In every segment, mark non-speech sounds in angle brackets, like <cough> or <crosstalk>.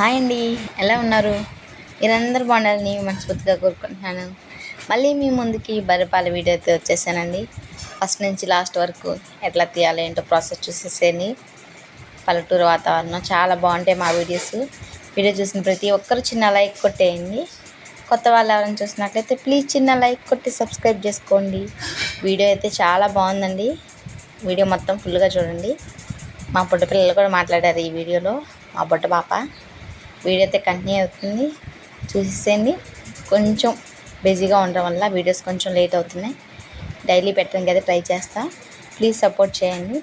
Hi అండి. ఎలా ఉన్నారు? మీరందరూ బాగుండాలని మనస్ఫూర్తిగా కోరుకుంటున్నాను. మళ్ళీ మీ ముందుకి బర్రెపాల వీడియో అయితే వచ్చేసానండి. ఫస్ట్ నుంచి లాస్ట్ వరకు ఎట్లా తీయాలి ఏంటో ప్రాసెస్ చూసేసేయండి. పల్లెటూరు వాతావరణం చాలా బాగుంటాయి మా వీడియోస్. వీడియో చూసిన ప్రతి ఒక్కరు చిన్న లైక్ కొట్టేయండి. కొత్త వాళ్ళు ఎవరైనా చూసినట్లయితే ప్లీజ్ చిన్న లైక్ కొట్టి సబ్స్క్రైబ్ చేసుకోండి. వీడియో అయితే చాలా బాగుందండి. వీడియో మొత్తం ఫుల్గా చూడండి. మా పుట్ట పిల్లలు కూడా మాట్లాడారు ఈ వీడియోలో. మా బుట్ట పాప. వీడియో అయితే కంటిన్యూ అవుతుంది. చూసేసేయండి. కొంచెం బిజీగా ఉండడం వల్ల వీడియోస్ కొంచెం లేట్ అవుతున్నాయి. డైలీ పెట్టడానికి అయితే ట్రై చేస్తా. ప్లీజ్ సపోర్ట్ చేయండి.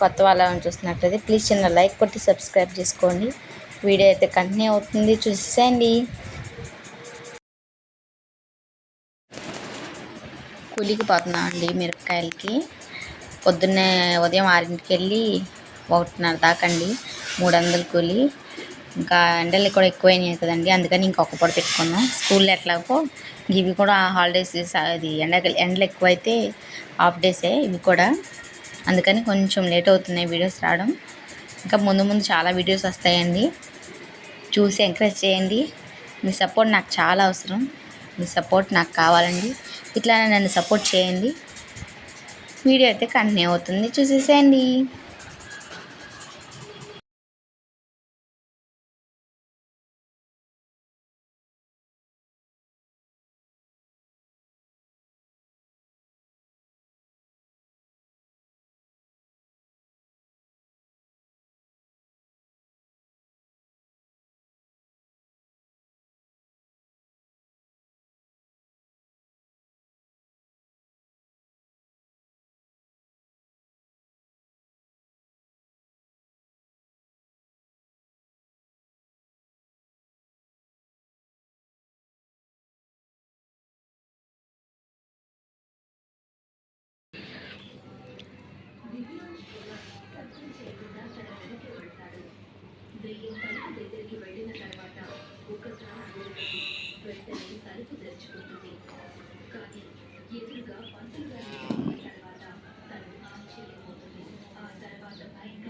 కొత్త వాళ్ళని చూస్తున్నట్లయితే ప్లీజ్ చిన్న లైక్ కొట్టి సబ్స్క్రైబ్ చేసుకోండి. వీడియో అయితే కంటిన్యూ అవుతుంది. చూసేసేయండి. కూలికి పోతున్నా అండి మిరపకాయలకి. పొద్దున్నే ఉదయం ఆరింటికి వెళ్ళి ఒకటిన్నర దాకా అండి. మూడు వందలు కూలి. ఇంకా ఎండలు కూడా ఎక్కువైనాయి కదండి. అందుకని ఇంకొక పూట పెట్టుకున్నాం. స్కూల్లో ఎట్లాగో ఇవి కూడా హాలిడేస్ అది ఎండ ఎండలు ఎక్కువైతే హాఫ్ డేసే ఇవి కూడా. అందుకని కొంచెం లేట్ అవుతున్నాయి వీడియోస్ రావడం. ఇంకా ముందు ముందు చాలా వీడియోస్ వస్తాయండి. చూసి ఎంకరేజ్ చేయండి. మీ సపోర్ట్ నాకు చాలా అవసరం. మీ సపోర్ట్ నాకు కావాలండి. ఇట్లానే నన్ను సపోర్ట్ చేయండి. వీడియో అయితే కంటిన్యూ అవుతుంది. చూసేసేయండి. వెంటనే తలుపు తెరుచుకుంటుంది కానీ ఎదురుగా పంతులు గారి తర్వాత తను ఆశ్చర్యపోతుంది. ఆ తర్వాత ఆయన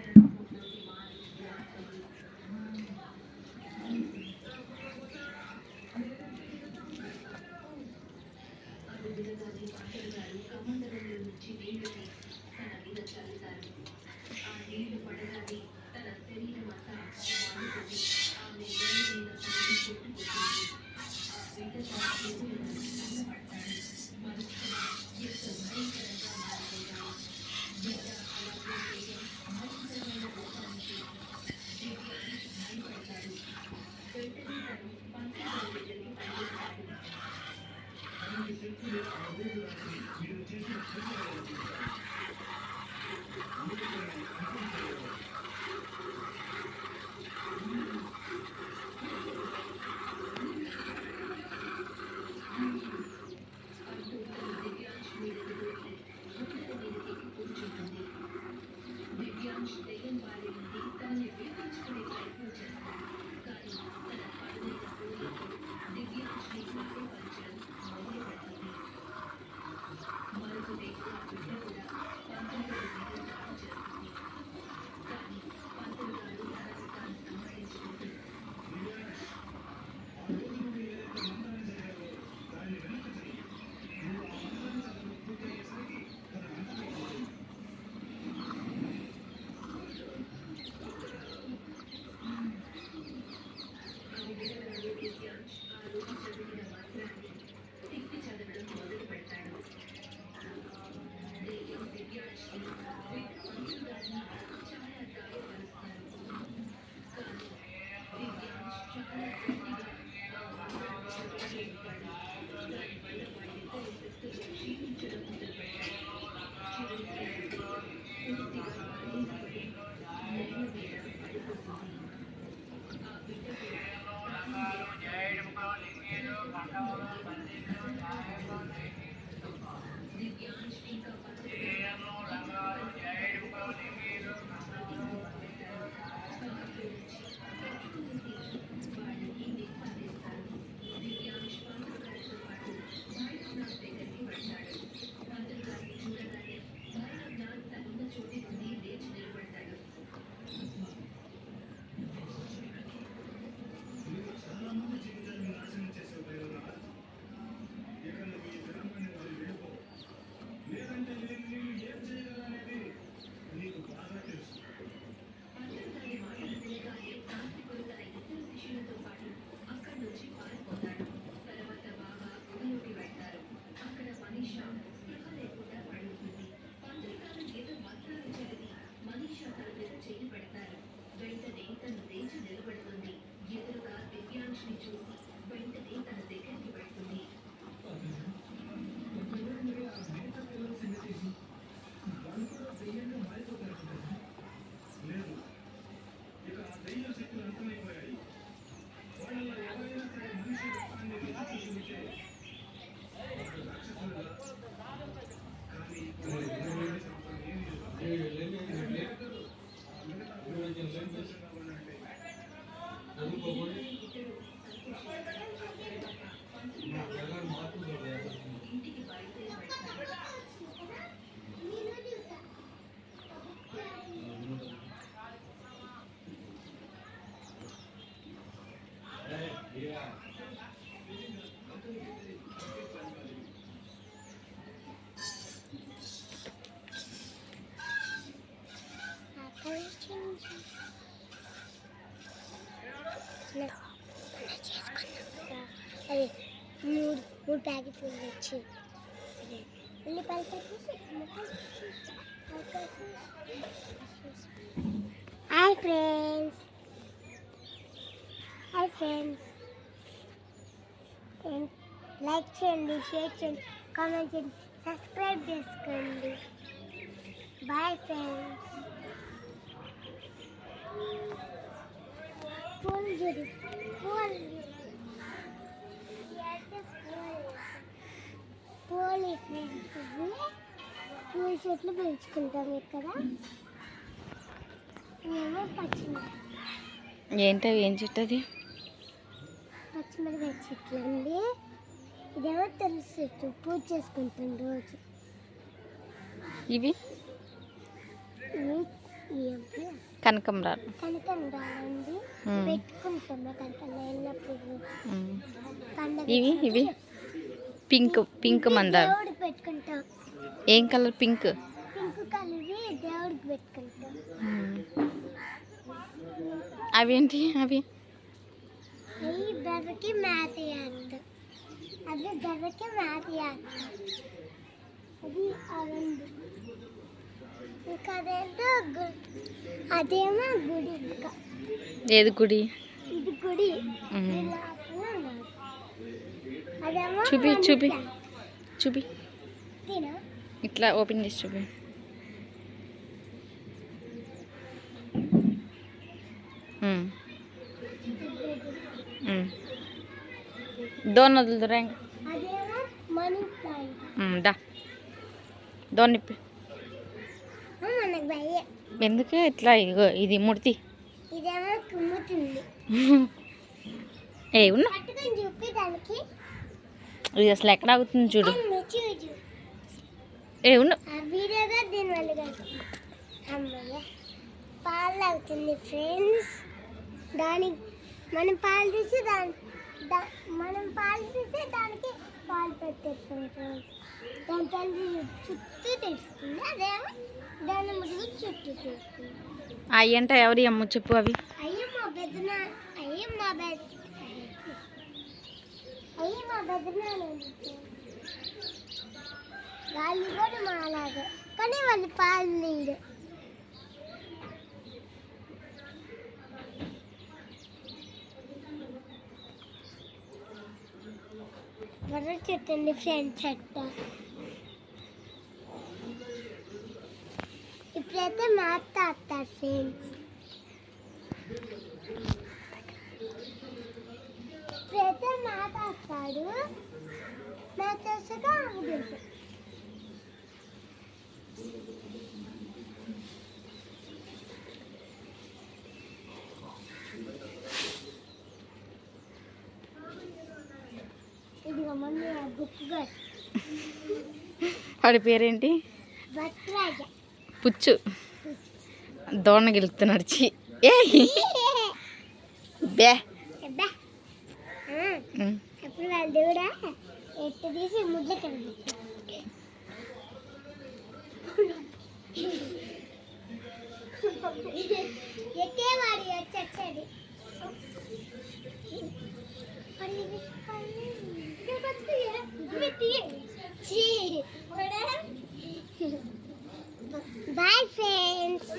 చదువుకోకూడదు Yeah. మూడు మూడు ప్యాకెట్లు వచ్చి అదే ఉల్లిపాయలు పెట్టేసి hi friends hi friends like చేయండి షేర్ చేయండి కామెంట్ చేయండి సబ్స్క్రైబ్ చేసుకోండి. బాయ్ ఫ్రెండ్స్ ఫోన్ చూడు ఫోన్ ఫ్రెండ్స్ పూల చెట్లు పెంచుకుంటాం ఇక్కడ. మేము పచ్చిమిరపకాయ ఏంటవి ఏం చెట్టది పచ్చిమిరపకాయ చెట్లు అండి. ఇదేమో తెలుసు చెట్టు. పూజ చేసుకుంటాం రోజు. ఇవి? కనకంబరాలు కనకంబరాలండి. పెట్టుకుంటాం కనకంబరం వెళ్ళినప్పుడు ఉమ్. పండగ ఇవి ఇవి? పింక్ పింక్ మందారం. ఏం కలర్ పింక్. అవేంటి అవి? అదేమో గుడి ఏది గుడి? ఇది గుడి మ్మ్. ఇది లోపల ఉన్నది. అదేమో చూపి, చూపి. చూపి. ఇట్లా ఓపెన్ చేసి చూపి. దోన్ ఉమ్, దా. దోన్ నిప్పి ఎందుకు ఇట్లా ఇగో ఇది ముడితి <laughs> ఏ ఉన్నా. ఇది అసలు ఎక్కడ అవుతుంది చూడు. ఏ ఉన్నా పాలు అవుతుంది ఫ్రెండ్స్ మనం పాలు తీసి దాని మనం పాలు తీసి దానికి పాలు పెట్టేస్తాం ఫ్రెండ్స్ దాని తల్లి చుట్టూ తెస్తుంది అదేమో దాని ముడుగు చుట్టూ తెస్తుంది. అవి అంటే ఎవరి అమ్మ చెప్పు అవి. అయ్యో మా పెద్దన అయ్యో మా పెద్ద మా పెద్దనాన్న వాళ్ళు కూడా మాలాగే కానీ వాళ్ళు పాలు నీడు మర్ర చెట్టు అండి ఫ్రెండ్ ఇప్పుడైతే మా అత్త ఫ్రెండ్స్ ఇప్పుడైతే మాట వస్తాడు మాట వచ్చాక వాడి పేరేంటి? పుచ్చు. దోణ గెలుస్తున్నాడు చి <laughs> ఏ బే. అబ్బా ఆ, ఉమ్. అప్పుడు వాళ్ళు కూడా ఎట్టు తీసి ముద్ద కలిపి ఎక్కే వాడి వచ్చేది బాయ్ ఫ్రెండ్స్